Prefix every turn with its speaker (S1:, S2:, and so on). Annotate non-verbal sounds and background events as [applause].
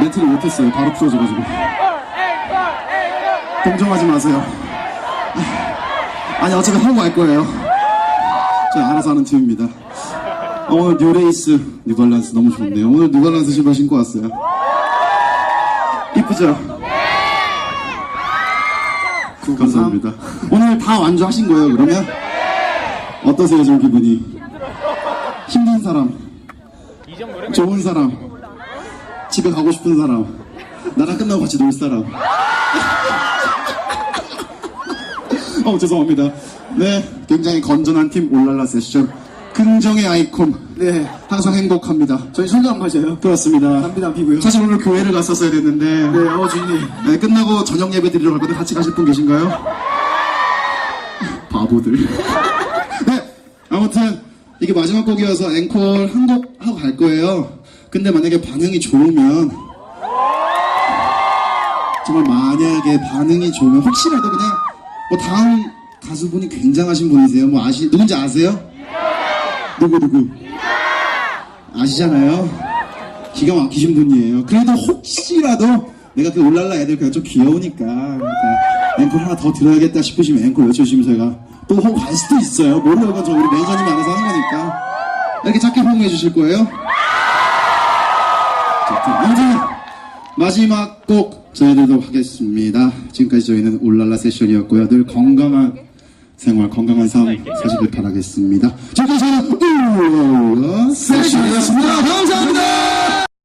S1: 멘트를 못했어요. 바로 풀어져가지고. 동정하지 마세요. 아니, 어차피 하고 갈 거예요. 저 알아서 하는 팀입니다. 어, 오늘 뉴레이스 뉴발란스 너무 좋네요. 오늘 뉴발란스 신발 신고 왔어요. 이쁘죠? 감사합니다. 오늘 다 완주하신 거예요, 그러면? 어떠세요, 지금 기분이? 힘든 사람, 좋은 사람, 집에 가고 싶은 사람, 나랑 끝나고 같이 놀 사람. [laughs] 어, 죄송합니다. 네, 굉장히 건전한 팀 올랄라 세션. 긍정의 아이콘. 네, 항상 행복합니다.
S2: 저희 술도 안 마셔요.
S1: 그렇습니다.
S2: 담배도 안 피고요.
S1: 사실 오늘 교회를 갔었어야 됐는데.
S2: 네, 어, 주인님.
S1: 네, 끝나고 저녁 예배 드리러 갈 건데 같이 가실 분 계신가요? 바보들. [laughs] 네, 아무튼 이게 마지막 곡이어서 앵콜 한 곡 하고 갈 거예요. 근데 만약에 반응이 좋으면 정말 만약에 반응이 좋으면 혹시라도 그냥 뭐 다음 가수분이 굉장하신 분이세요. 뭐 아시 누군지 아세요? 누구 누구? 아시잖아요. 기가 막히신 분이에요. 그래도 혹시라도 내가 그 올랄라 애들 그냥 좀 귀여우니까 그러니까 앵콜 하나 더 들어야겠다 싶으시면 앵콜 외쳐주시면 저희가 또 호응 갈 수도 있어요. 모르는 건저 우리 매니저님이 알아서 하는 거니까 이렇게 작게 호응해 주실 거예요. 마지막 곡 저희들도 하겠습니다. 지금까지 저희는 올랄라 세션이었고요. 늘 건강한 생활, 건강한 삶 사시길 바라겠습니다. 지금까지 저희는